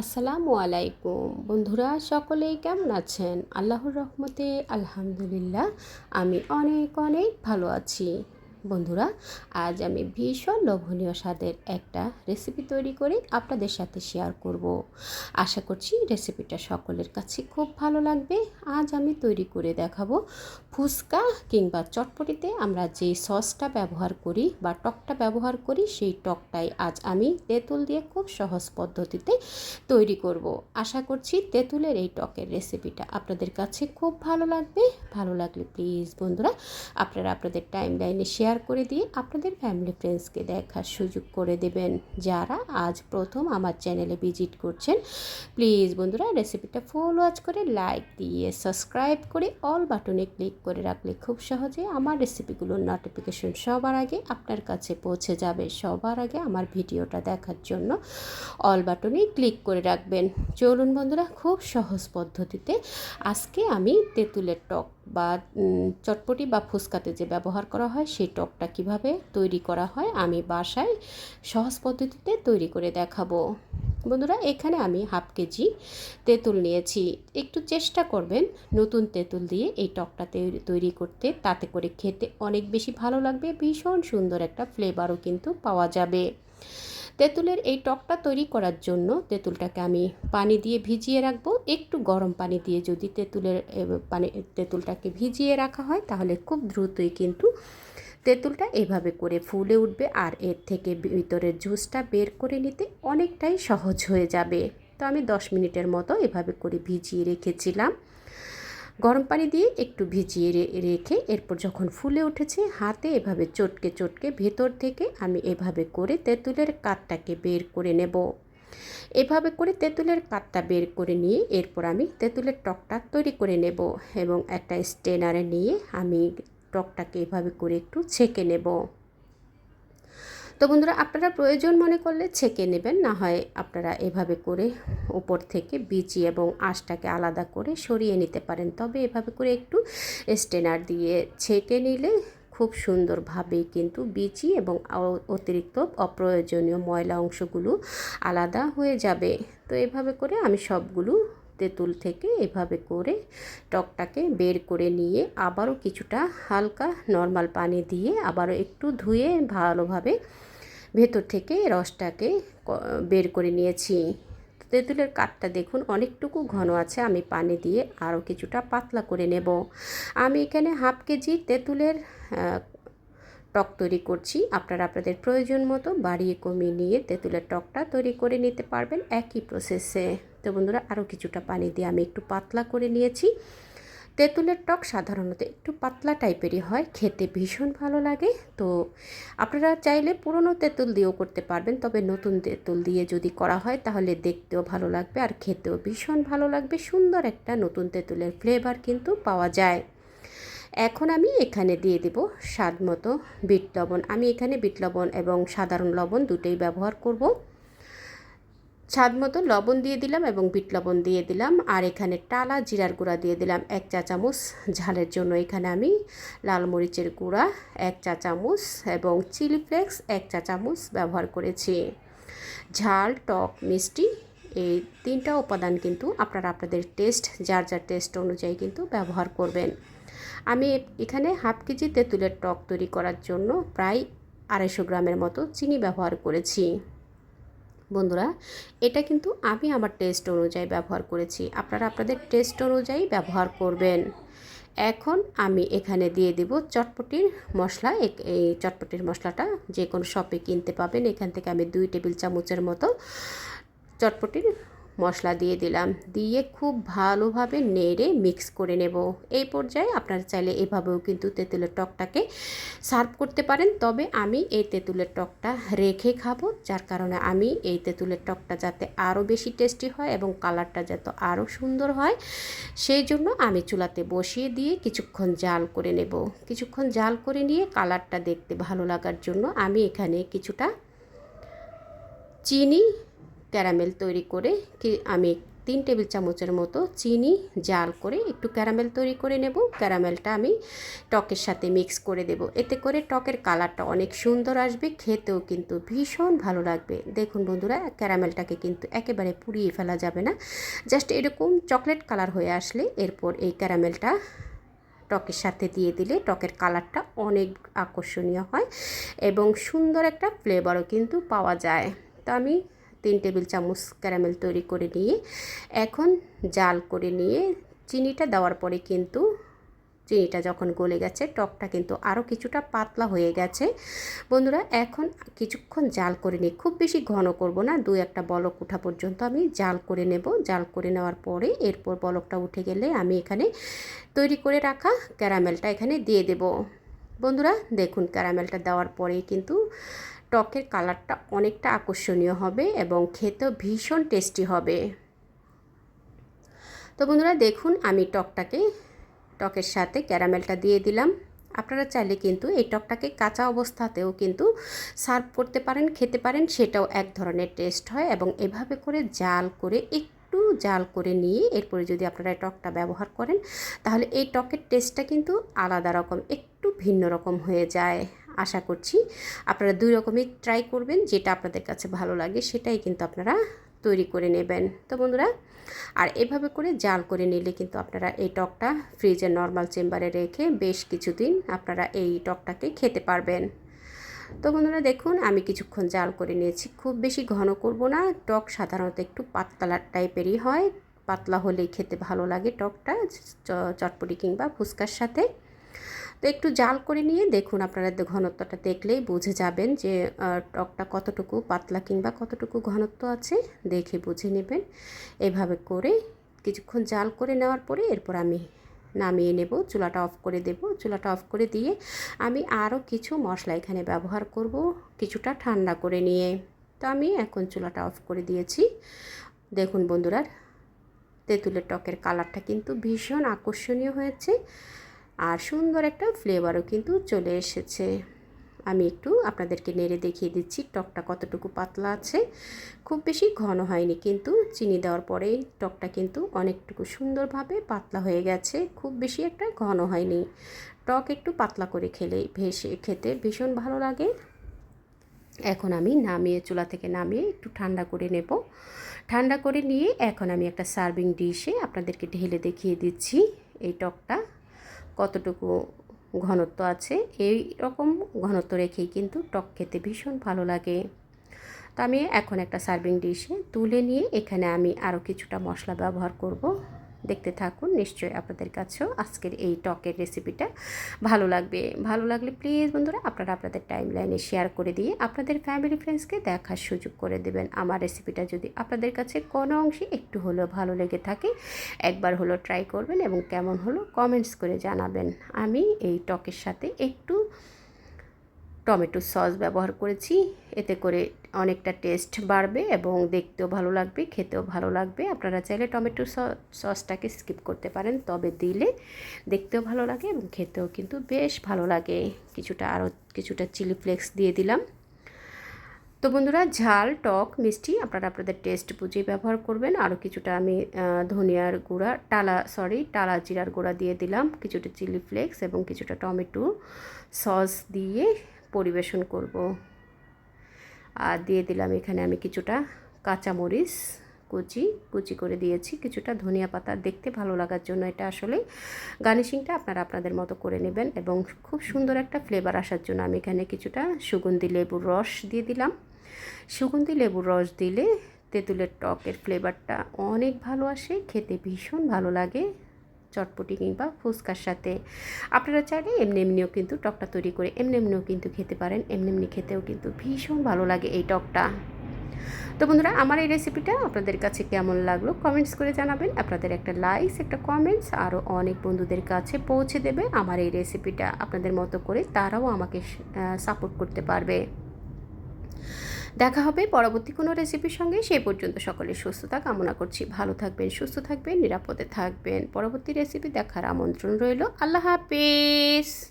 আসসালামু আলাইকুম। বন্ধুরা সকলেই কেমন আছেন? আল্লাহর রহমতে আলহামদুলিল্লাহ আমি অনেক অনেক ভালো আছি। বন্ধুরা, আজ আমি ভীষণ লোভনীয় স্বাদের একটা রেসিপি তৈরি করে আপনাদের সাথে শেয়ার করব। আশা করছি রেসিপিটা সকলের কাছে খুব ভালো লাগবে। আজ আমি তৈরি করে দেখাবো ফুচকা কিংবা চটপটিতে আমরা যে সসটা ব্যবহার করি বা টকটা ব্যবহার করি, সেই টকটাই আজ আমি তেঁতুল দিয়ে খুব সহজ পদ্ধতিতে তৈরি করব। আশা করছি তেঁতুলের এই টকের রেসিপিটা আপনাদের কাছে খুব ভালো লাগবে। ভালো লাগলে প্লিজ বন্ধুরা, আপনারা আপনাদের টাইম লাইনে শেয়ার করে দিয়ে আপনাদের ফ্যামিলি ফ্রেন্ডসকে দেখার সুযোগ করে দেবেন। যারা আজ প্রথম আমার চ্যানেলে ভিজিট করছেন প্লিজ বন্ধুরা রেসিপিটা ফুল ওয়াচ করে লাইক দিয়ে সাবস্ক্রাইব করে অল বাটনে ক্লিক করে রাখলে খুব সহজে আমার রেসিপিগুলোর নোটিফিকেশন সবার আগে আপনার কাছে পৌঁছে যাবে। সবার আগে আমার ভিডিওটা দেখার জন্য অল বাটনে ক্লিক করে রাখবেন। চলুন বন্ধুরা, খুব সহজ পদ্ধতিতে আজকে আমি তেঁতুলের টক বা চটপটি বা ফুচকাতে যে ব্যবহার করা হয়, সেই টকটা কীভাবে তৈরি করা হয়, আমি বাসায় সহজ পদ্ধতিতে তৈরি করে দেখাবো। বন্ধুরা, এখানে আমি হাফ কেজি তেঁতুল নিয়েছি। একটু চেষ্টা করবেন নতুন তেঁতুল দিয়ে এই টকটা তৈরি করতে। তাতে করে খেতে অনেক বেশি ভালো লাগবে, ভীষণ সুন্দর একটা ফ্লেভারও কিন্তু পাওয়া যাবে। তেঁতুলের এই টকটা তৈরি করার জন্য তেঁতুলটাকে আমি পানি দিয়ে ভিজিয়ে রাখব। একটু গরম পানি দিয়ে যদি তেঁতুলের পানি, তেঁতুলটাকে ভিজিয়ে রাখা হয়, তাহলে খুব দ্রুতই কিন্তু তেঁতুলটা এভাবে করে ফুলে উঠবে আর এর থেকে ভিতরের জুসটা বের করে নিতে অনেকটাই সহজ হয়ে যাবে। তো আমি দশ মিনিটের মতো এভাবে করে ভিজিয়ে রেখেছিলাম। গরম পানি দিয়ে একটু ভিজিয়ে রেখে এরপর যখন ফুলে উঠেছে, হাতে এভাবে চটকে চটকে ভেতর থেকে আমি এভাবে করে তেঁতুলের কাঠটাকে বের করে নেব। এভাবে করে তেঁতুলের কাঠটা বের করে নিয়ে এরপর আমি তেঁতুলের টকটা তৈরি করে নেব এবং একটা স্টেনারে নিয়ে আমি টকটাকে এভাবে করে একটু ছেঁকে নেব। তো বন্ধুরা, আপনারা প্রয়োজন মনে করলে ছেঁকে নেবেন, না হয় আপনারা এভাবে করে উপর থেকে বিচি এবং আঁশটাকে আলাদা করে সরিয়ে নিতে পারেন। তবে এভাবে করে একটু স্টেনার দিয়ে ছেঁকে নিলে খুব সুন্দরভাবেই কিন্তু বিচি এবং অতিরিক্ত অপ্রয়োজনীয় ময়লা অংশগুলো আলাদা হয়ে যাবে। তো এভাবে করে আমি সবগুলো তেঁতুল থেকে এভাবে করে টকটাকে বের করে নিয়ে আবারও কিছুটা হালকা নর্মাল পানি দিয়ে আবারও একটু ধুয়ে ভালোভাবে ভেতর থেকে রসটাকে বের করে নিয়েছি। তেঁতুলের কাঠটা দেখুন, অনেকটুকু ঘন আছে। আমি পানি দিয়ে আরও কিছুটা পাতলা করে নেব। আমি এখানে হাফ কেজি তেঁতুলের টক তৈরি করছি। আপনারা আপনাদের প্রয়োজন মতো বাড়িয়ে কমিয়ে নিয়ে তেঁতুলের টকটা তৈরি করে নিতে পারবেন একই প্রসেসে তো বন্ধুরা আরও কিছুটা পানি দিয়ে আমি একটু পাতলা করে নিয়েছি। তেঁতুলের টক সাধারণত একটু পাতলা টাইপেরই হয়, খেতে ভীষণ ভালো লাগে। তো আপনারা চাইলে পুরনো তেঁতুল দিয়েও করতে পারবেন, তবে নতুন তেঁতুল দিয়ে যদি করা হয় তাহলে দেখতেও ভালো লাগবে আর খেতেও ভীষণ ভালো লাগবে। সুন্দর একটা নতুন তেঁতুলের ফ্লেভার কিন্তু পাওয়া যায়। এখন আমি এখানে দিয়ে দেব স্বাদ মতো বিট লবণ। আমি এখানে বিট লবণ এবং সাধারণ লবণ দুটোই ব্যবহার করব। স্বাদ মতো লবণ দিয়ে দিলাম এবং বিট লবণ দিয়ে দিলাম। আর এখানে টালা জিরার গুঁড়া দিয়ে দিলাম এক চা চামচ। ঝালের জন্য এখানে আমি লাল মরিচের গুঁড়া এক চা চামচ এবং চিলি ফ্লেক্স এক চা চামচ ব্যবহার করেছি। ঝাল, টক, মিষ্টি এই তিনটা উপাদান কিন্তু আপনারা আপনাদের টেস্ট, যার যার টেস্ট অনুযায়ী কিন্তু ব্যবহার করবেন। আমি এখানে হাফ কেজি তেঁতুলের টক তৈরি করার জন্য প্রায় আড়াইশো গ্রামের মতো চিনি ব্যবহার করেছি। বন্ধুরা, এটা কিন্তু আমি আমার টেস্ট অনুযায়ী ব্যবহার করেছি। আপনারা আপনাদের টেস্ট অনুযায়ী ব্যবহার করবেন। এখন আমি এখানে দিয়ে দেব চটপটির মশলা। এই চটপটির মশলাটা যে কোনো শপে কিনতে পাবেন। এখান থেকে আমি দুই টেবিল চামচের মতো চটপটির মশলা দিয়ে দিলাম। দিয়ে খুব ভালোভাবে নেড়ে মিক্স করে নেব। এই পর্যায়ে আপনারা চাইলে এভাবেও কিন্তু তেঁতুলের টকটাকে সার্ভ করতে পারেন। তবে আমি এই তেঁতুলের টকটা রেখে খাব, যার কারণে আমি এই তেঁতুলের টকটা যাতে আরও বেশি টেস্টি হয় এবং কালারটা যাতে আরও সুন্দর হয়, সেই জন্য আমি চুলাতে বসিয়ে দিয়ে কিছুক্ষণ জাল করে নেব। কিছুক্ষণ জাল করে নিয়ে কালারটা দেখতে ভালো লাগার জন্য আমি এখানে কিছুটা চিনি ক্যারামেল তৈরি করে কি আমি তিন টেবিল চামচের মতো চিনি জাল করে একটু ক্যারামেল তৈরি করে নেব। ক্যারামেলটা আমি টকের সাথে মিক্স করে দেব। এতে করে টকের কালারটা অনেক সুন্দর আসবে, খেতেও কিন্তু ভীষণ ভালো লাগবে। দেখুন বন্ধুরা, ক্যারামেলটাকে কিন্তু একেবারে পুড়িয়ে ফেলা যাবে না। জাস্ট এরকম চকলেট কালার হয়ে আসলে এরপর এই ক্যারামেলটা টকের সাথে দিয়ে দিলে টকের কালারটা অনেক আকর্ষণীয় হয় এবং সুন্দর একটা ফ্লেভারও কিন্তু পাওয়া যায়। তো আমি তিন টেবিল চামচ ক্যারামেল তৈরি করে নিয়ে এখন জাল করে নিয়ে চিনিটা দেওয়ার পরে কিন্তু চিনিটা যখন গলে গেছে, টকটা কিন্তু আরও কিছুটা পাতলা হয়ে গেছে। বন্ধুরা, এখন কিছুক্ষণ জাল করে নিই। খুব বেশি ঘন করব না, দু একটা বলক উঠা পর্যন্ত আমি জাল করে নেব। জাল করে নেওয়ার পরে এরপর বলকটা উঠে গেলে আমি এখানে তৈরি করে রাখা ক্যারামেলটা এখানে দিয়ে দেব। বন্ধুরা, দেখুন ক্যারামেলটা দেওয়ার পরেই কিন্তু টকের কালারটা অনেকটা আকর্ষণীয় হবে এবং খেতেও ভীষণ টেস্টি হবে। তো বন্ধুরা, দেখুন আমি টকটাকে, টকের সাথে ক্যারামেলটা দিয়ে দিলাম। আপনারা চাইলে কিন্তু এই টকটাকে কাঁচা অবস্থাতেও কিন্তু সার্ভ করতে পারেন, খেতে পারেন, সেটাও এক ধরনের টেস্ট হয় এবং এভাবে করে জাল করে, একটু জাল করে নিয়ে এরপরে যদি আপনারা টকটা ব্যবহার করেন, তাহলে এই টকের টেস্টটা কিন্তু আলাদা রকম, একটু ভিন্ন রকম হয়ে যায়। আশা করছি। আপনারা দুই রকমই ট্রাই করবেন, যেটা আপনাদের কাছে ভালো লাগে সেটাই কিন্তু আপনারা তৈরি করে নেবেন। তো বন্ধুরা, আর এভাবে করে জাল করে নিলে কিন্তু আপনারা এই টকটা ফ্রিজের নর্মাল চেম্বারে রেখে বেশ কিছুদিন আপনারা এই টকটাকে খেতে পারবেন। তো বন্ধুরা, দেখুন, আমি কিছুক্ষণ জাল করে নিয়েছি। খুব বেশি ঘন করব না। টক সাধারণত একটু পাতলা টাইপেরই হয়। পাতলা হলেই খেতে ভালো লাগে টকটা চটপটি কিংবা ফুচকার সাথে। তো একটু জাল করে নিয়ে দেখুন আপনারা ঘনত্বটা দেখলেই বুঝে যাবেন যে টকটা কতটুকু পাতলা কিংবা কতটুকু ঘনত্ব আছে, দেখে বুঝে নেবেন। এভাবে করে কিছুক্ষণ জাল করে নেওয়ার পরে এরপর আমি নামিয়ে নেব, চুলাটা অফ করে দেব। চুলাটা অফ করে দিয়ে আমি আরও কিছু মশলা এখানে ব্যবহার করব, কিছুটা ঠান্ডা করে নিয়ে। তো আমি এখন চুলাটা অফ করে দিয়েছি। দেখুন বন্ধুরা, তেঁতুলের টকের কালারটা কিন্তু ভীষণ আকর্ষণীয় হয়েছে। আর সুন্দর একটা ফ্লেভারও কিন্তু চলে এসেছে। আমি একটু আপনাদেরকে নেড়ে দেখিয়ে দিচ্ছি টকটা কতটুকু পাতলা আছে। খুব বেশি ঘন হয়নি কিন্তু চিনি দেওয়ার পরেই টকটা কিন্তু অনেকটুকু সুন্দরভাবে পাতলা হয়ে গেছে। খুব বেশি একটা ঘন হয়নি। টক একটু পাতলা করে খেলে ভেসে খেতে ভীষণ ভালো লাগে। এখন আমি নামিয়ে চুলা থেকে নামিয়ে একটু ঠান্ডা করে নেব। ঠান্ডা করে নিয়ে এখন আমি একটা সার্ভিং ডিশে আপনাদেরকে ঢেলে দেখিয়ে দিচ্ছি এই টকটা। কতটুকু ঘনত্ব আছে, এই রকম ঘনত্ব রেখেই কিন্তু টক খেতে ভীষণ ভালো লাগে। তো আমি এখন একটা সার্ভিং ডিশে তুলে নিয়ে এখানে আমি আরও কিছুটা মশলা ব্যবহার করব। দেখতে থাকুন। নিশ্চয়ই আপনাদের কাছেও আজকের এই টকের রেসিপিটা ভালো লাগবে। ভালো লাগলে প্লিজ বন্ধুরা আপনারা আপনাদের টাইম লাইনে শেয়ার করে দিয়ে আপনাদের ফ্যামিলি ফ্রেন্ডসকে দেখার সুযোগ করে দেবেন। আমার রেসিপিটা যদি আপনাদের কাছে কোনো অংশে একটু হলেও ভালো লেগে থাকে, একবার হলো ট্রাই করবেন এবং কেমন হলো কমেন্টস করে জানাবেন। আমি এই টকের সাথে একটু টমেটো সস ব্যবহার করেছি। এতে করে অনেকটা টেস্ট বাড়বে এবং দেখতেও ভালো লাগবে, খেতেও ভালো লাগবে। আপনারা চাইলে টমেটো সসটাকে স্কিপ করতে পারেন, তবে দিলে দেখতেও ভালো লাগে এবং খেতেও কিন্তু বেশ ভালো লাগে। কিছুটা আরও কিছুটা চিলি ফ্লেক্স দিয়ে দিলাম। তো বন্ধুরা, ঝাল, টক, মিষ্টি আপনারা আপনাদের টেস্ট বুঝেই ব্যবহার করবেন। আরও কিছুটা আমি ধনিয়ার গুঁড়া, টালা, সরি, টালা জিরার গুঁড়া দিয়ে দিলাম। কিছুটা চিলি ফ্লেক্স এবং কিছুটা টমেটো সস দিয়ে পরিবেশন করব। আর দিয়ে দিলাম এখানে আমি কিছুটা কাঁচামরিচ, কুচি কুচি করে দিয়েছি, কিছুটা ধনিয়া পাতা। দেখতে ভালো লাগার জন্য এটা আসলে গার্নিশিংটা আপনারা আপনাদের মতো করে নেবেন এবং খুব সুন্দর একটা ফ্লেভার আসার জন্য আমি এখানে কিছুটা সুগন্ধি লেবুর রস দিয়ে দিলাম। সুগন্ধি লেবুর রস দিলে তেঁতুলের টকের ফ্লেভারটা অনেক ভালো আসে, খেতে ভীষণ ভালো লাগে। চটপটি কিংবা ফুচকার সাথে। আপনারা চাইলে এমনি এমনিও কিন্তু টকটা তৈরি করে এমনি এমনিও কিন্তু খেতে পারেন। এমনি এমনি খেতেও কিন্তু ভীষণ ভালো লাগে এই টকটা। তো বন্ধুরা, আমার এই রেসিপিটা আপনাদের কাছে কেমন লাগল কমেন্টস করে জানাবেন। আপনাদের একটা লাইকস একটা কমেন্টস আরও অনেক বন্ধুদের কাছে পৌঁছে দেবে আমার এই রেসিপিটা আপনাদের মতো করে তারাও আমাকে সাপোর্ট করতে পারবে। দেখা হবে পরবর্তী কোনো রেসিপির সঙ্গে। সেই পর্যন্ত সকলের সুস্থতা কামনা করছি। ভালো থাকবেন, সুস্থ থাকবেন, নিরাপদে থাকবেন। পরবর্তী রেসিপি দেখার আমন্ত্রণ রইল। আল্লাহ হাফিজ।